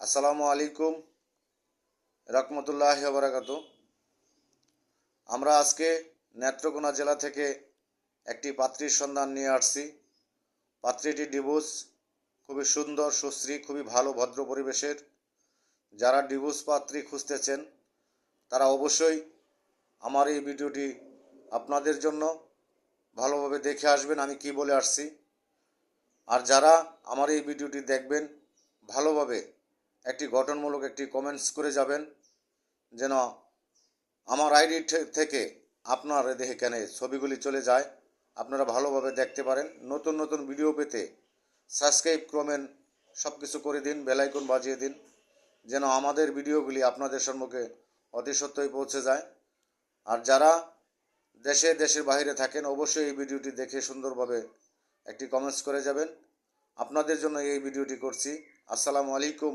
আসসালামু আলাইকুম, রহমতুল্লাহ বারাকাতু আমরা আজকে নেত্রকোনা জেলা থেকে একটি পাত্রীর সন্ধান নিয়ে আসছি। পাত্রীটি ডিভোর্স, খুবই সুন্দর, সুশ্রী, খুবই ভালো, ভদ্র পরিবেশের। যারা ডিভোর্স পাত্রী খুঁজতেছেন, তারা অবশ্যই আমার এই ভিডিওটি আপনাদের জন্য ভালোভাবে দেখে আসবেন, আমি কি বলে আসছি। আর যারা আমার এই ভিডিওটি দেখবেন, ভালোভাবে একটি গঠনমূলক একটি কমেন্টস করে যাবেন, যেন আমার আইডি থেকে আপনার এখানে ছবিগুলি চলে যায়, আপনারা ভালোভাবে দেখতে পারেন। নতুন নতুন ভিডিও পেতে সাবস্ক্রাইব করবেন সব কিছু করে দিন বেলাইকন বাজিয়ে দিন, যেন আমাদের ভিডিওগুলি আপনাদের সম্মুখে অতি সত্যই পৌঁছে যায়। আর যারা দেশে, দেশের বাইরে থাকেন, অবশ্যই এই ভিডিওটি দেখে সুন্দরভাবে একটি কমেন্টস করে যাবেন। আপনাদের জন্য এই ভিডিওটি করছি। আসসালামু আলাইকুম।